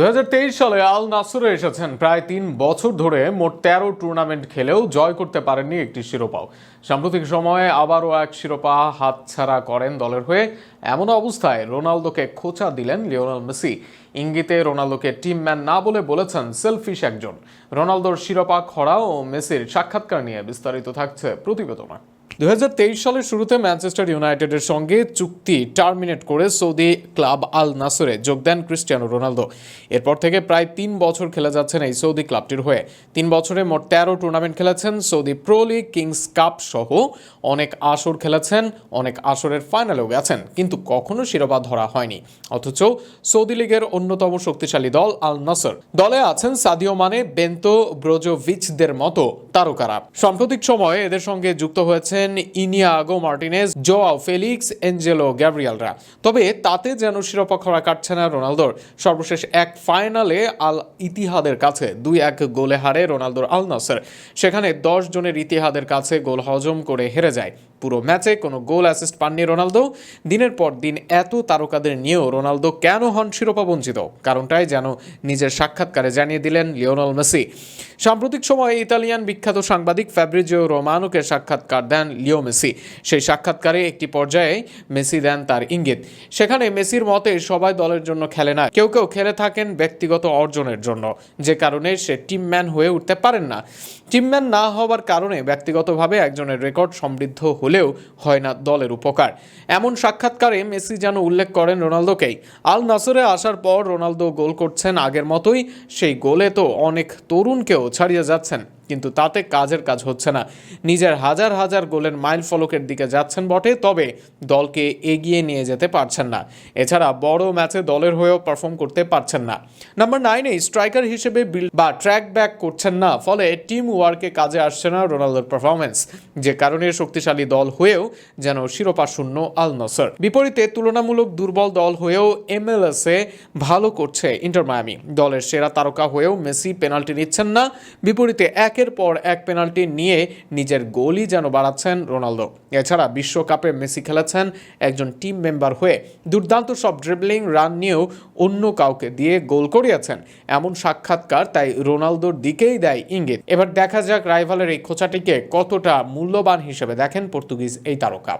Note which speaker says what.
Speaker 1: দুহাজার তেইশ সালে আল নাসরে এসেছেন। প্রায় তিন বছর ধরে মোট তেরো টুর্নামেন্ট খেলেও জয় করতে পারেননি একটি শিরোপাও। সাম্প্রতিক সময়ে আবারও এক শিরোপা হাতছাড়া করেন দলের হয়ে। এমন অবস্থায় রোনালদোকে খোঁচা দিলেন লিওনাল মেসি। ইঙ্গিতে রোনালদোকে টিম ম্যান না বলে বলেছেন সেলফিশ একজন। রোনালদোর শিরোপা খরা ও মেসির সাক্ষাৎকার নিয়ে বিস্তারিত থাকছে প্রতিবেদনা। দুই হাজার তেইশ সালের শুরুতে ম্যানচেস্টার ইউনাইটেডের সঙ্গে চুক্তি টার্মিনেট করে সৌদি ক্লাব আল নাসরে যোগ দেন ক্রিস্টিয়ানো রোনালদো। এরপর থেকে প্রায় তিন বছর খেলে যাচ্ছেন এই সৌদি ক্লাবটির হয়ে। তিন বছরে মোট তেরো টুর্নামেন্ট খেলেছেন Saudi pro league, Kings cup সহ অনেক আসর খেলেছেন, অনেক আসরের ফাইনালেও গেছেন, কিন্তু কখনো শিরোপা ধরা হয়নি। অথচ সৌদি লীগের অন্যতম শক্তিশালী দল আল নাসর। দলে আছেন সাদিও মানে বেন্তো ব্রোজোভিচদের মতো তারকারা। সাম্প্রতিক সময়ে এদের সঙ্গে যুক্ত হয়েছেন Inigo Martinez Joao Felix Angelo গ্যাব্রিয়ালরা তবে তাতে যেন শিরোপা খরা কাটছে না রোনালদোর। সর্বশেষ এক ফাইনালে আল ইতিহাদের কাছে দুই এক গোলে হারে রোনালদোর আল নাসের। সেখানে দশ জনের ইতিহাদের কাছে গোল হজম করে হেরে যায়। পুরো ম্যাচে কোনো গোল অ্যাসিস্ট পাননি রোনালদো। দিনের পর দিন এত তারকাদের নিয়েও রোনালদো কেন হন শিরোপা বঞ্চিত? কারণটাই যেন নিজের সাক্ষাৎকারে জানিয়ে দিলেন লিওনাল মেসি। সাম্প্রতিক সময়ে ইতালিয়ান বিখ্যাত সাংবাদিক ফ্যাব্রিজিও রোমানোকে সাক্ষাৎকার দেন লিও মেসি। সেই সাক্ষাৎকারে একটি পর্যায়ে মেসি দেন তার ইঙ্গিত। সেখানে মেসির মতে, সবাই দলের জন্য খেলে না। কেউ কেউ খেলে থাকেন ব্যক্তিগত অর্জনের জন্য। যে কারণে সে টিমম্যান হয়ে উঠতে পারেন না। টিমম্যান না হওয়ার কারণে ব্যক্তিগতভাবে একজনের রেকর্ড সমৃদ্ধ হলেও হয় না দলের উপকার। এমন সাক্ষাৎকারে মেসি যেন উল্লেখ করেন রোনালদোকেই। আল নাসরে আসার পর রোনালদো গোল করছেন আগের মতোই, সেই গোলে তো অনেক তরুণকেও ছাড়িয়ে যাচ্ছেন। কিন্তু তাতে কাজের কাজ হচ্ছে না। নিজের হাজার হাজার গোলের মাইল ফলকের দিকে যাচ্ছেন বটে, তবে দলকে এগিয়ে নিয়ে যেতে পারছেন না। এছাড়া বড় ম্যাচে দলের হয়েও পারফর্ম করতে পারছেন না। নাম্বার নাইনে স্ট্রাইকার হিসেবে বা ট্র্যাক ব্যাক করছেন না, ফলে টিম ওয়ার্কে কাজে আসছে না রোনালদোর পারফরমেন্স যে কারণে শক্তিশালী দল হয়েও যেন শিরোপা শূন্য আল নসর। বিপরীতে তুলনামূলক দুর্বল দল হয়েও এমএলএস ভালো করছে ইন্টার মায়ামি। দলের সেরা তারকা হয়েও মেসি পেনাল্টি নিচ্ছেন না। বিপরীতে একের পর এক পেনাল্টি নিয়ে নিজের গোলই যেন বাড়াচ্ছেন রোনালদো। এছাড়া বিশ্বকাপে মেসি খেলেছেন একজন টিম মেম্বার হয়ে দুর্দান্ত সব ড্রিবলিং রান নিয়েও অন্য কাউকে দিয়ে গোল করিয়েছেন। এমন সাক্ষাৎকার তাই রোনালদোর দিকেই দেয় ইঙ্গিত। এবার দেখা যাক রাইভালের এই খোঁচাটিকে কতটা মূল্যবান হিসেবে দেখেন পর্তুগিজ এই তারকা।